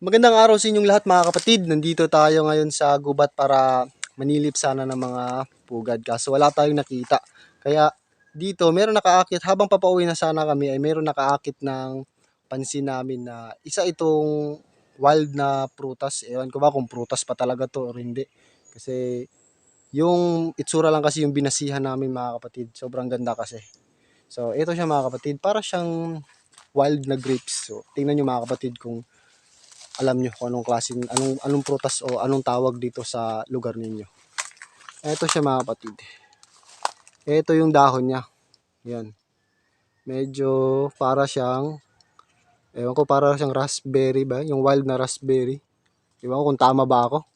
Magandang araw sa inyong lahat mga kapatid. Nandito tayo ngayon sa gubat para manilip sana ng mga pugad. Kaso wala tayong nakita. Kaya dito meron nakaakit. Habang papauwi na sana kami ay meron nakaakit ng pansin namin na isa itong wild na prutas. Ewan ko ba kung prutas pa talaga to or hindi. Kasi yung itsura lang kasi yung binasihan namin mga kapatid. Sobrang ganda kasi. So ito siya mga kapatid. Para siyang wild na grapes. So tingnan nyo mga kapatid kung alam nyo kung anong klase, anong, anong prutas o anong tawag dito sa lugar ninyo. Ito siya mga kapatid. Ito yung dahon niya. Yan. Medyo para siyang, ewan ko para siyang raspberry ba? Yung wild na raspberry. Ewan ko kung tama ba ako.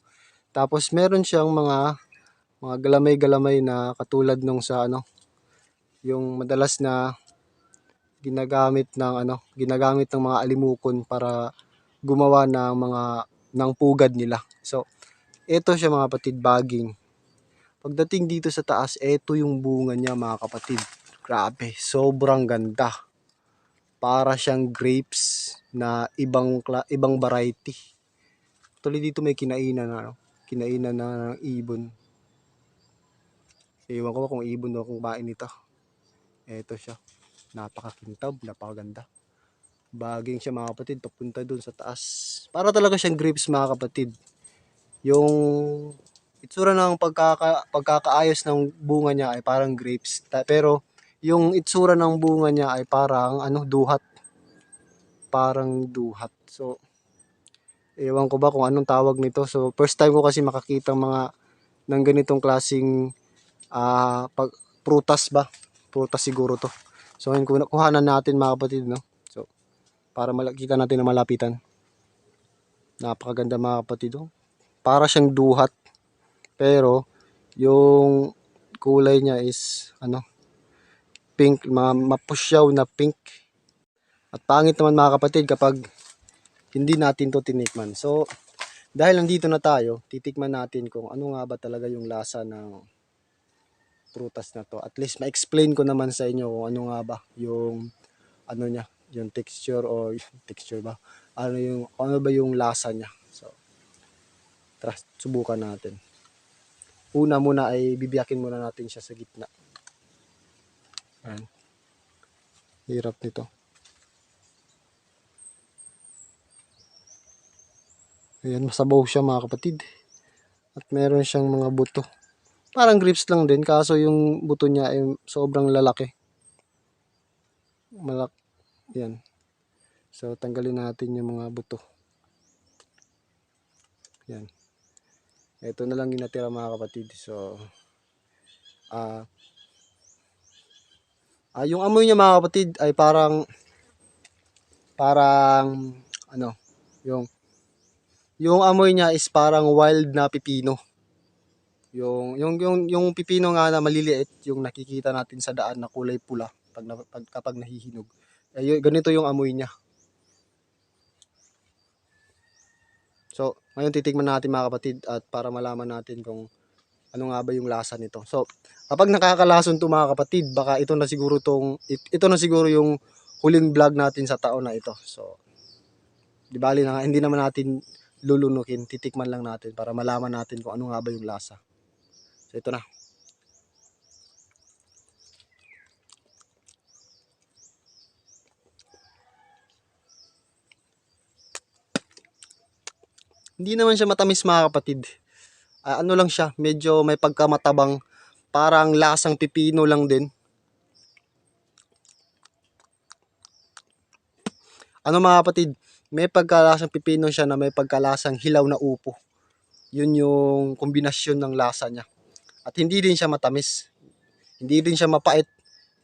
Tapos meron siyang mga mga galamay-galamay na katulad nung sa ano, yung madalas na ginagamit ng ano, ginagamit ng mga alimukon para gumawa ng mga ng pugad nila. So, ito siya mga kapatid, baging. Pagdating dito sa taas, ito yung bunga niya mga kapatid. Grabe, sobrang ganda. Para siyang grapes na ibang ibang variety. Tuloy dito may kinainan na, ano? kinainan na ng ibon. Ewan ko kung ibon o kung kumain ito. Ito siya. Napakakintab, napakaganda baging siya mga kapatid. Papunta dun sa taas. Para talaga siyang grapes mga kapatid. Yung itsura ng pagkaka, pagkakaayos ng bunga niya ay parang grapes. Pero yung itsura ng bunga niya ay parang ano duhat. Parang duhat. So ewan ko ba kung anong tawag nito. So first time ko kasi makakita mga ng ganitong klasing ah pag prutas ba? Prutas siguro to. So ngayon kuhanan natin mga kapatid no para makita natin na malapitan. Napakaganda mga kapatid. Oh. Para siyang duhat. Pero, yung kulay niya is, ano, pink, mapusyaw na pink. At pangit naman mga kapatid kapag hindi natin to tinikman. So, dahil nandito na tayo, titikman natin kung ano nga ba talaga yung lasa ng prutas na to. At least ma-explain ko naman sa inyo kung ano nga ba yung ano niya, yung texture o texture ba ano yung ano ba yung lasa niya so tara subukan natin una muna ay bibiyakin muna natin siya sa gitna Ayan. hirap nito Ayan, masabaw siya mga kapatid. At meron siyang mga buto. Parang grapes lang din, kaso yung buto niya ay sobrang lalaki. Malak yan. So, tanggalin natin yung mga buto. Yan. Ito na lang yung natira mga kapatid. So, ah, ah, yung amoy niya mga kapatid ay parang, parang, ano, yung, yung amoy niya is parang wild na pipino. Yung, yung, yung, yung pipino nga na maliliit, yung nakikita natin sa daan na kulay pula pag, pag kapag nahihinog. Ay, ganito yung amoy niya. So, ngayon titikman natin mga kapatid at para malaman natin kung ano nga ba yung lasa nito. So, kapag nakakalason to mga kapatid, baka ito na siguro tong it- ito na siguro yung huling vlog natin sa taon na ito. So, di bali na nga, hindi naman natin lulunukin, titikman lang natin para malaman natin kung ano nga ba yung lasa. So, ito na. Hindi naman siya matamis mga kapatid. Ah, ano lang siya, medyo may pagkamatabang, parang lasang pipino lang din. Ano mga kapatid, may pagkalasang pipino siya na may pagkalasang hilaw na upo. Yun yung kombinasyon ng lasa niya. At hindi din siya matamis. Hindi din siya mapait.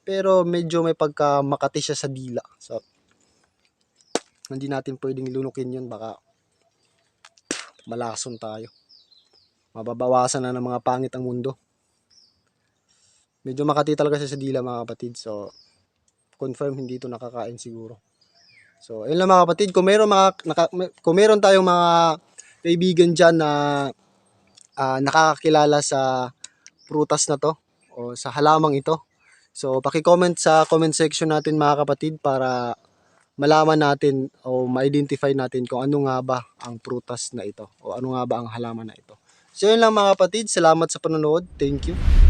Pero medyo may pagka makati siya sa dila. So, hindi natin pwedeng lunukin yun. Baka malason tayo. Mababawasan na ng mga pangit ang mundo. Medyo makati talaga siya sa dila mga kapatid. So, confirm hindi ito nakakain siguro. So, ayun lang mga kapatid. Kung meron, mga, naka, kung meron tayong mga kaibigan dyan na ah, nakakakilala sa prutas na to o sa halamang ito. So, paki-comment sa comment section natin mga kapatid para malaman natin o ma-identify natin kung ano nga ba ang prutas na ito o ano nga ba ang halaman na ito. So yun lang mga kapatid, salamat sa panonood. Thank you.